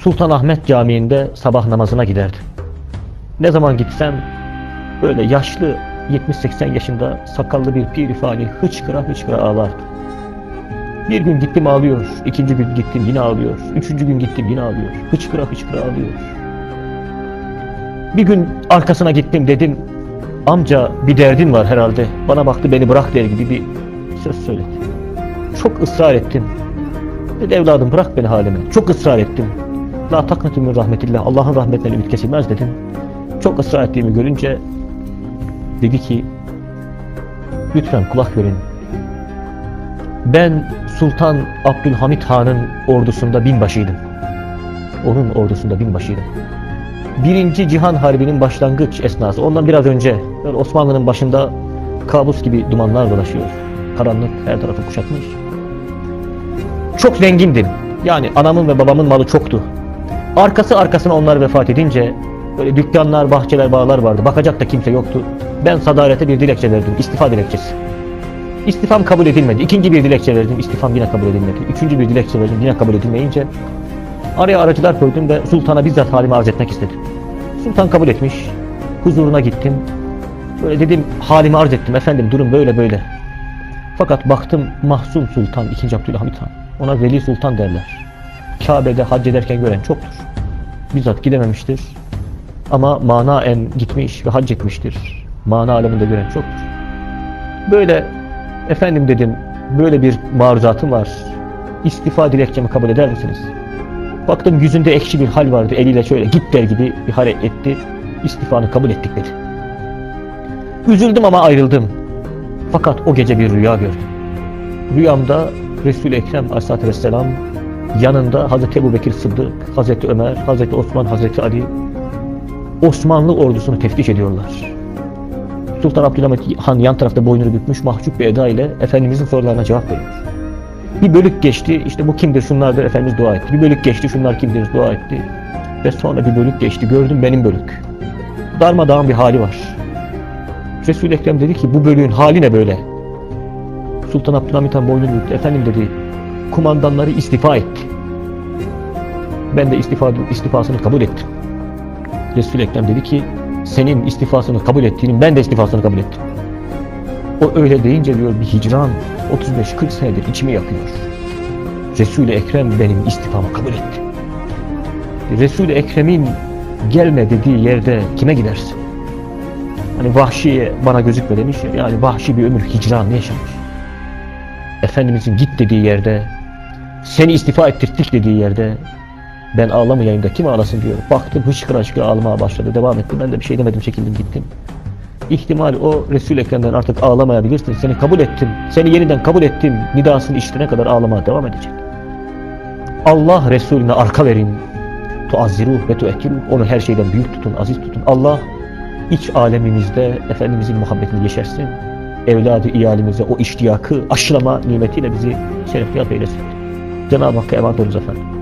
Sultanahmet Camii'nde sabah namazına giderdim. Ne zaman gitsem böyle yaşlı 70-80 yaşında sakallı bir pir fani hıçkıra hıçkıra ağlardı. Bir gün gittim ağlıyor, ikinci gün gittim yine ağlıyor, üçüncü gün gittim yine ağlıyor, hıçkıra hıçkıra ağlıyor. Bir gün arkasına gittim dedim, amca bir derdin var herhalde, bana baktı beni bırak der gibi bir söz söyledi. Çok ısrar ettim. Dedi evladım bırak beni halime. Çok ısrar ettim. La taknatü min rahmetillah. Allah'ın rahmetinden ümit kesilmez dedim. Çok ısrar ettiğimi görünce dedi ki lütfen kulak verin. Ben Sultan Abdülhamit Han'ın ordusunda binbaşıydım. Onun ordusunda binbaşıydım. Birinci Cihan Harbi'nin başlangıç esnası. Ondan biraz önce Osmanlı'nın başında kabus gibi dumanlar dolaşıyor. Karanlık her tarafı kuşatmış. Çok zengindim. Yani anamın ve babamın malı çoktu. Arkası arkasına onlar vefat edince böyle dükkanlar, bahçeler, bağlar vardı. Bakacak da kimse yoktu. Ben sadalete bir dilekçe verdim. istifa dilekçesi. İstifam kabul edilmedi. İkinci bir dilekçe verdim. istifam yine kabul edilmedi. Üçüncü bir dilekçe verdim. Yine kabul edilmeyince araya aracılar koydum ve sultana bizzat halimi arz etmek istedim. Sultan kabul etmiş. Huzuruna gittim. Böyle dedim halimi arz ettim. Efendim durum böyle böyle. Fakat baktım Mahzun Sultan 2. Abdülhamit Han. Ona Veli Sultan derler. Kabe'de hac ederken gören çoktur. Bizzat gidememiştir. Ama manaen gitmiş ve hac etmiştir. Mana aleminde gören çoktur. Böyle efendim dedim böyle bir maruzatım var. İstifa dilekçemi kabul eder misiniz? Baktım yüzünde ekşi bir hal vardı. Eliyle şöyle git der gibi bir hareket etti. İstifanı kabul ettik dedi. Üzüldüm ama ayrıldım. Fakat o gece bir rüya gördüm. Rüyamda Resul-i Ekrem Aleyhisselatü Vesselam yanında Hazreti Ebu Bekir Sıddık, Hazreti Ömer, Hazreti Osman, Hazreti Ali Osmanlı ordusunu teftiş ediyorlar. Sultan Abdülhamit Han yan tarafta boynunu bükmüş mahcup bir eda ile Efendimizin sorularına cevap veriyor. Bir bölük geçti işte bu kimdir şunlardır Efendimiz dua etti. Bir bölük geçti şunlar kimdir dua etti. Ve sonra bir bölük geçti gördüm benim bölük. Darmadağın bir hali var. Resul-i Ekrem dedi ki bu bölüğün hali ne böyle? Sultan Abdülhamit Han boynunu büktü. Efendim dedi kumandanları istifa etti. Ben de istifa, istifasını kabul ettim. Resul-i Ekrem dedi ki senin istifasını kabul ettiğinin ben de istifasını kabul ettim. O öyle deyince diyor bir hicran 35-40 senedir içimi yakıyor. Resul-i Ekrem benim istifamı kabul etti. Resul-i Ekrem'in gelme dediği yerde kime gidersin? Hani vahşiye bana gözükme demiş ya, yani vahşi bir ömür hicranını yaşamış. Efendimizin git dediği yerde, seni istifa ettirttik dediği yerde ben ağlamayayım da kim ağlasın diyor. Baktım hışkıra hışkıra ağlamaya başladı. Devam etti. Ben de bir şey demedim çekildim gittim. İhtimal o resul Ekrem'den artık ağlamayabilirsin. Seni kabul ettim. Seni yeniden kabul ettim. Nidasını işitene kadar ağlamaya devam edecek. Allah Resulüne arka verin. Tuazziru ve tuekkiru. Onu her şeyden büyük tutun, aziz tutun. Allah iç alemimizde Efendimizin muhabbetini yeşersin. Evladı iyalimize o iştiyakı aşılama nimetiyle bizi şerefli eylesin. تبقى مكعبات الزفن